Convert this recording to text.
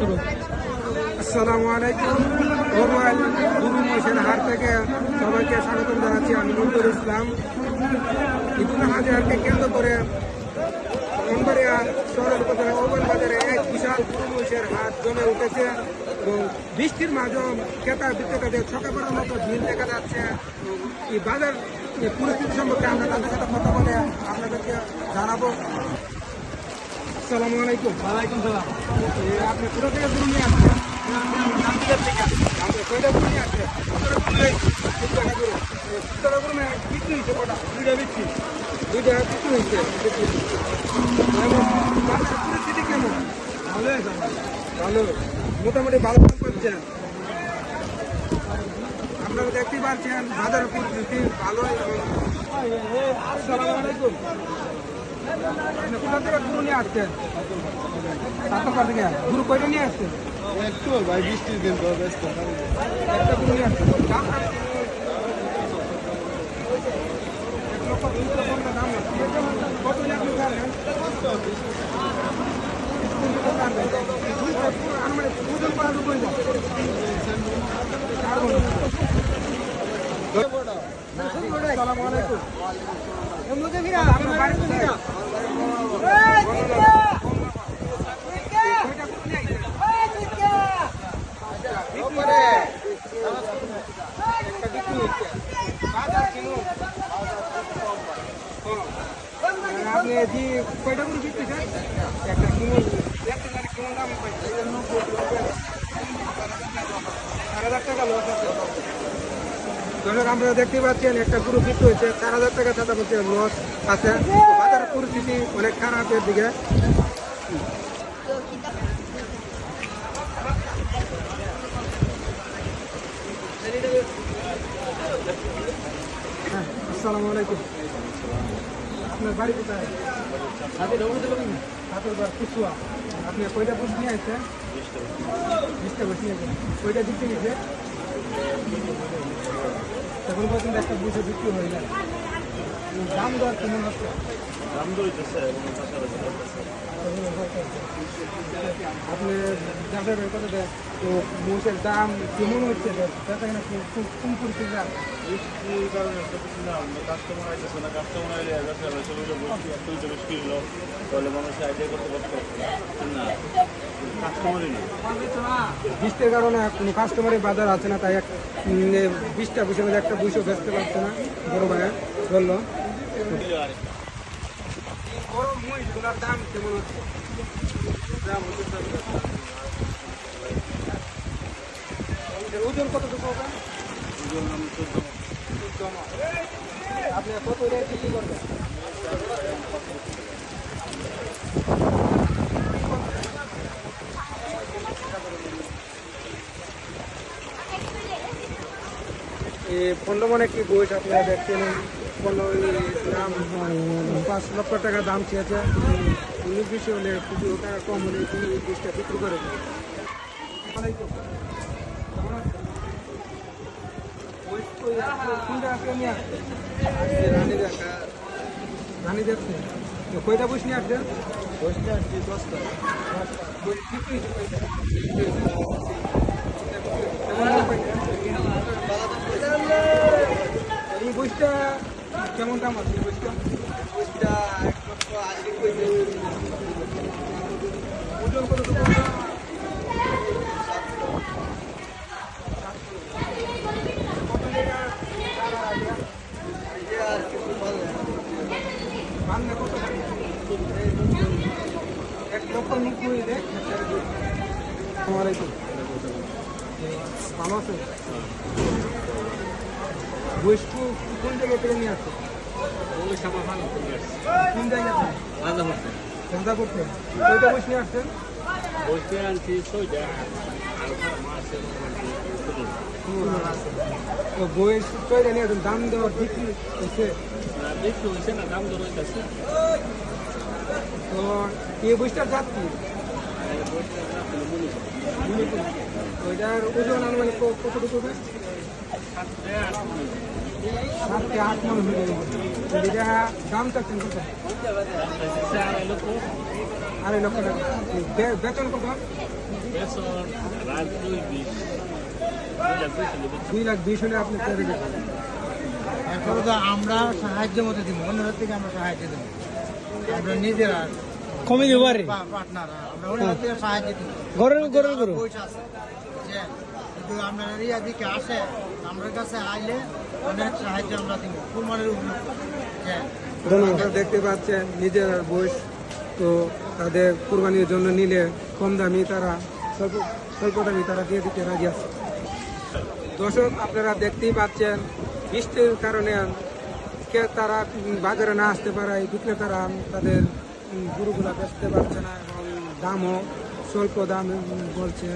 শুরু। আসসালামু আলাইকুম। গুরু হাট থেকে সবাইকে স্বাগতম জানাচ্ছি আমি নজরুল ইসলাম। হাজারকে কেন্দ্র করে শহরের উপজেলা ওবন বাজারে এক বিশাল গুরু মহিষের হাট জমে উঠেছে এবং বৃষ্টির মাঝেও ক্রেতা বিক্রেতাদের ছকা পড়ার মতো ভিড় দেখা যাচ্ছে। এই বাজার পরিস্থিতি সম্পর্কে আমরা তাদের সাথে কথা বলে আপনাদেরকে জানাব। আসসালামু আলাইকুম। ওয়ালাইকুম সালাম। আপনি কোথা থেকে গরু নিয়ে আসছেন? আমরা কয়টা গরু নিয়ে আসছেন? কতটা গরু এই, কতটা গরু বিক্রি হয়েছে কটা? দুইটা বিক্রি। দুইটা বিক্রি হয়েছে। বিক্রি। এবং বাজারের পরিস্থিতি কেমন? ভালো। মোটামুটি ভালো পাচ্ছেন। আপনারা দেখতেই পাচ্ছেন বাজারের পরিস্থিতি ভালো আসসালামু আলাইকুম। কোথা থেকে গরু নিয়ে আসছেন সাতটা থেকে গরু কয়টা নিয়ে আসছেন একটু ভাই বৃষ্টির দিন তো ব্যস্ত একটা গরু নিয়ে আসছেন দাম। কত নিয়ে আপনি জানেন আনুমানিক ওজন করার উপরে যায় আসসালামু আলাইকুম আপনার বাড়ি কোথায়? কয়টা গরু নিয়ে আইছেন? একটা বিক্রি হচ্ছে। বাজার কিনুন। হ্যাঁ। কিনুন। দেখতে পাচ্ছেন একটা গরু বিক্রি হয়েছে। চার হাজার টাকা সাদা বলছে লস আছে। বাজারের পরিস্থিতি অনেক খারাপের দিকে হ্যাঁ, আসসালামু আলাইকুম। আপনার বাড়ি কোথায়? হাতের বার কুচুয়া। আপনি কয়টা বুঝ নিয়ে আসছেন? বিশটা বসে নিয়ে আসছেন। কয়টা বিক্রি গেছে তখন পর্যন্ত একটা বুঝে বিক্রি হয়ে যায় দাম দর কেমন হচ্ছে দাম আপনি যাদের দেয় তো মোষের দাম কেমন হচ্ছে? দেখা না খুব কম দাম বৃষ্টির কারণে কাস্টমার আইতেছে না কাস্টমার আইলে বেশি কিনলো তাহলে মানুষ আইডিয়া করতে পারতো। না কাস্টমারই বৃষ্টির কারণে কোনো কাস্টমারের বাজার আছে না তাই এক বিশটা বসে একটা বইসও বেচতে পারছে না বড় ভাইয়া বলল দাম কেমন হচ্ছে দাম হচ্ছে ওজন কতটুকু হবে আপনি কত রেট এই কি বইটা আপনারা দেখছেন? দাম পাঁচ লক্ষ টাকা দাম চেয়েছে। উনিশ বেশি হলে কিছু টাকা কম হলে এই বীজটা বিক্রি করে নিয়ে আসছেন? রানী কয়টা বই নিয়ে আসছেন আসছি দশটা বই বিক্রি হয়েছে কয়টা? কেমন দাম পাইছেন? এই বইটা কেমন দাম আছে এই বইটা? বসটা এক লক্ষ আশি কইছে ওজন কত? এক লক্ষ নব্বই রে। আসসালামু আলাইকুম ভালো আছে বৈশকু কোন জায়গা থেকে নিয়ে আসছে? ওই ভালো কোন জায়গা থেকে কয়টা বৈশ নিয়ে আসছেন? বসতে আনছি ছয়টা আর তো বয়স কয়টা নিয়ে আসছেন? দাম দেওয়ার বিক্রি হয়েছে না দাম দর হইতেছে তো এই বইটার জাত কি? ওইটার ওজন আনুমানিক কতটুকু হবে? কত আড়াই লক্ষ আড়াই লক্ষ বেতন দুই লাখ দুই লাখ আপনি করে দেবেন এরপরে তো আমরা সাহায্য মতো দিব অন্যদের থেকে আমরা সাহায্য দেবো আমরা নিজেরা কমে দেবো আরে পার্টনার আমরা থেকে সাহায্য দিব গরুর গরুর গরু পয়সা আছে বুঝছেন? কিন্তু আমরা রিয়া দিকে আসে, আমার কাছে আইলে কুরবানির উপযুক্ত। দেখতে পাচ্ছেন নিজের বয়স, তো তাদের কোরবানির জন্য নিলে কম দামি তারা স্বল্প দামি তারা দিয়ে দিতে রাজি আছে। দর্শক, আপনারা দেখতেই পাচ্ছেন বৃষ্টির কারণে কে তারা বাজারে না আসতে পারায় বিক্রেতারা তাদের গরুগুলা বেচতে পারছে না এবং দামও স্বল্প দাম বলছে।